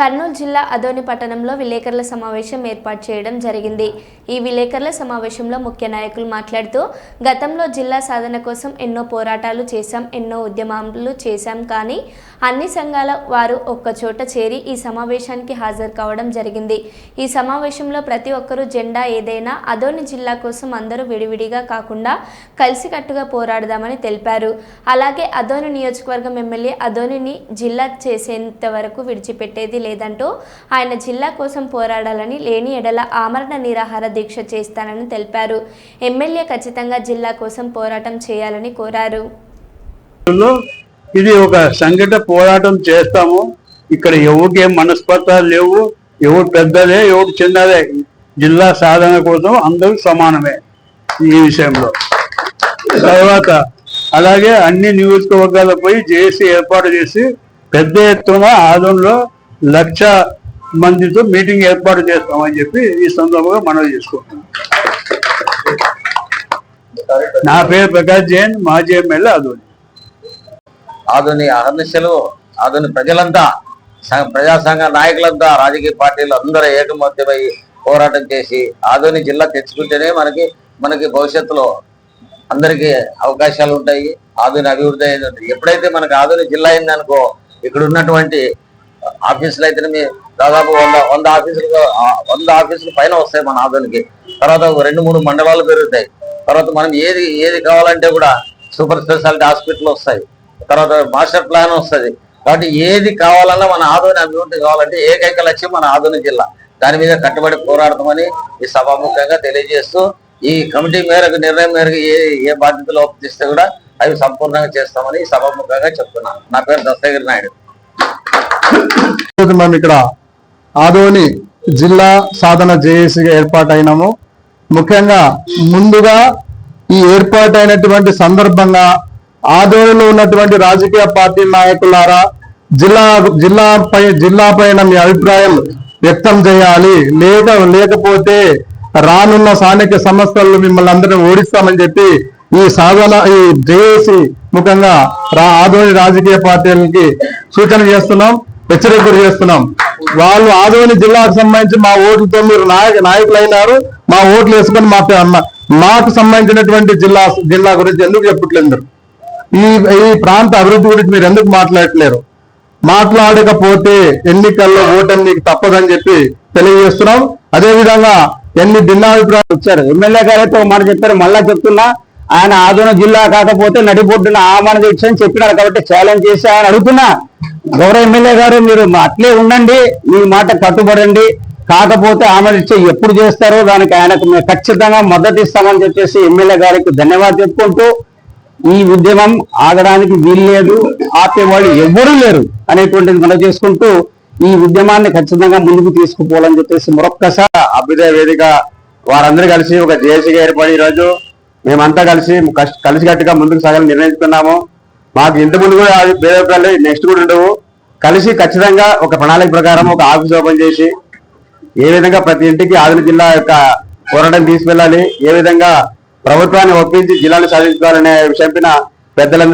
కర్నూలు జిల్లా అదోని పట్టణంలో విలేకరుల సమావేశం ఏర్పాటు చేయడం జరిగింది. ఈ విలేకరుల సమావేశంలో ముఖ్య నాయకులు మాట్లాడుతూ గతంలో జిల్లా సాధన కోసం ఎన్నో పోరాటాలు చేశాం ఎన్నో ఉద్యమాలు చేశాం కానీ అన్ని సంఘాల వారు ఒక్కచోట చేరి ఈ సమావేశానికి హాజరు కావడం జరిగింది. ఈ సమావేశంలో ప్రతి ఒక్కరూ జెండా ఏదైనా అదోని జిల్లా కోసం అందరూ విడివిడిగా కాకుండా కలిసికట్టుగా పోరాడదామని తెలిపారు. అలాగే అదోని నియోజకవర్గం ఎమ్మెల్యే అదోనిని జిల్లా చేసేంత వరకు విడిచిపెట్టేది లేదంటూ ఆయన జిల్లా కోసం పోరాడాలని లేని ఎడల ఆమరణ నిరాహార దీక్ష చేస్తానని తెలిపారు. ఎమ్మెల్యే ఖచ్చితంగా జిల్లా కోసం పోరాటం చేయాలని కోరారు. ఇది ఒక సంఘట పోరాటం చేస్తాము. ఇక్కడ ఎవరికి ఏం మనస్పర్ధాలు లేవు. ఎవరు పెద్దదే ఎవరు చిన్నదే జిల్లా సాధన కోసం అందరూ సమానమే ఈ విషయంలో. తర్వాత అలాగే అన్ని నియోజకవర్గాలకు పోయి జేసీ ఏర్పాటు చేసి పెద్ద ఎత్తున ఆదంలో లక్ష మందితో మీటింగ్ ఏర్పాటు చేస్తామని చెప్పి ఈ సందర్భంగా మనవి చేసుకుంటున్నాం. నా పేరు ప్రకాష్ జైన్ మాజీ ఎమ్మెల్యే ఆధుని ఆధుని అహర్నిశలు ఆధుని ప్రజలంతా ప్రజాసంఘ ప్రజా సంఘ నాయకులంతా రాజకీయ పార్టీలు అందరూ ఏకమత్యమై పోరాటం చేసి ఆధుని జిల్లా తెచ్చుకుంటేనే మనకి మనకి భవిష్యత్తులో అందరికీ అవకాశాలు ఉంటాయి. ఆధుని అభివృద్ధి అయింది ఎప్పుడైతే మనకి ఆధుని జిల్లా అయిందనుకో ఇక్కడ ఉన్నటువంటి ఆఫీసులు అయితేనే దాదాపు వంద వంద ఆఫీసులు వంద ఆఫీసులు పైన వస్తాయి మన ఆధునికి తర్వాత రెండు మూడు మండలాలు పెరుగుతాయి. తర్వాత మనం ఏది ఏది కావాలంటే కూడా సూపర్ స్పెషాలిటీ హాస్పిటల్ వస్తాయి. తర్వాత మాస్టర్ ప్లాన్ వస్తుంది. కాబట్టి ఏది కావాలన్నా మన ఆదోని అభివృద్ధి కావాలంటే ఏకైక లక్ష్యం మన ఆదోని జిల్లా. దాని మీద కట్టుబడి పోరాడతామని ఈ సభాముఖంగా తెలియజేస్తూ ఈ కమిటీ మేరకు నిర్ణయం మేరకు ఏ ఏ బాధ్యతలు ఒప్పిస్తే కూడా అవి సంపూర్ణంగా చేస్తామని ఈ సభాముఖంగా చెప్తున్నాను. నా పేరు దత్తగిరి నాయుడు. ఈరోజు మనం ఇక్కడ ఆదోని జిల్లా సాధన జేఏసీగా ఏర్పాటైనాము. ముఖ్యంగా ముందుగా ఈ ఏర్పాటైనటువంటి సందర్భంగా ఆదోనిలో ఉన్నటువంటి రాజకీయ పార్టీ నాయకులారా జిల్లా జిల్లాపై జిల్లా పైన మీ అభిప్రాయం వ్యక్తం చేయాలి. లేక లేకపోతే రానున్న స్థానిక సంస్థల్లో మిమ్మల్ని అందరినీ ఓడిస్తామని చెప్పి ఈ సాధన ఈ జేఏసీ ముఖంగా రా ఆధోని రాజకీయ పార్టీలకి సూచన చేస్తున్నాం. హెచ్చరిక చేస్తున్నాం. వాళ్ళు ఆదోని జిల్లాకు సంబంధించి మా ఓట్లతో మీరు నాయక నాయకులు అయినారు మా ఓట్లు వేసుకొని మా మాకు సంబంధించినటువంటి జిల్లా జిల్లా గురించి ఎందుకు చెప్పట్లేదు ఈ ఈ ప్రాంత అభివృద్ధి గురించి మీరు ఎందుకు మాట్లాడట్లేరు? మాట్లాడకపోతే ఎన్నికల్లో ఓటమి మీకు తప్పదని చెప్పి తెలియజేస్తున్నాం. అదేవిధంగా ఎన్ని భిన్నాభిప్రాయాలు వచ్చారు? ఎమ్మెల్యే గారు అయితే ఒక మాట చెప్పారు మళ్ళా చెప్తున్నా. ఆయన ఆదోన జిల్లా కాకపోతే నడిబొడ్డున ఆమరణ దీక్ష చెప్పినారు కాబట్టి ఛాలెంజ్ చేసి ఆయన అడుగుతున్నా. గౌరవ ఎమ్మెల్యే గారు మీరు అట్లే ఉండండి మీ మాట కట్టుబడండి. కాకపోతే ఆమె ఇచ్చే ఎప్పుడు చేస్తారో దానికి ఆయనకు మేము ఖచ్చితంగా మద్దతు ఇస్తామని చెప్పేసి ఎమ్మెల్యే గారికి ధన్యవాదాలు చెప్పుకుంటూ ఈ ఉద్యమం ఆగడానికి వీల్లేదు ఆపేవాళ్ళు ఎవ్వరూ లేరు అనేటువంటిది మనం చేసుకుంటూ ఈ ఉద్యమాన్ని ఖచ్చితంగా ముందుకు తీసుకుపోవాలని చెప్పేసి మరొక్కసారి అభ్యుదయ వేదిక వారందరూ కలిసి ఒక జేఏసీగా ఏర్పడి ఈరోజు మేమంతా కలిసి కలిసికట్టుగా ముందుకు సాగాలని నిర్ణయించుకున్నాము. మాకు ఇంత ముందు కూడా భేదప్రాయాలు నెక్స్ట్ కూడా ఉండవు. కలిసి ఖచ్చితంగా ఒక ప్రణాళిక ప్రకారం ఒక ఆఫీస్ ఓపెన్ చేసి ఏ విధంగా ప్రతి ఇంటికి ఆదిల జిల్లా యొక్క పోరాటం తీసుకెళ్ళాలి ఏ విధంగా ప్రభుత్వాన్ని ఒప్పించి జిల్లాను సాధించుకోవాలనే విషయం పెద్దలందరూ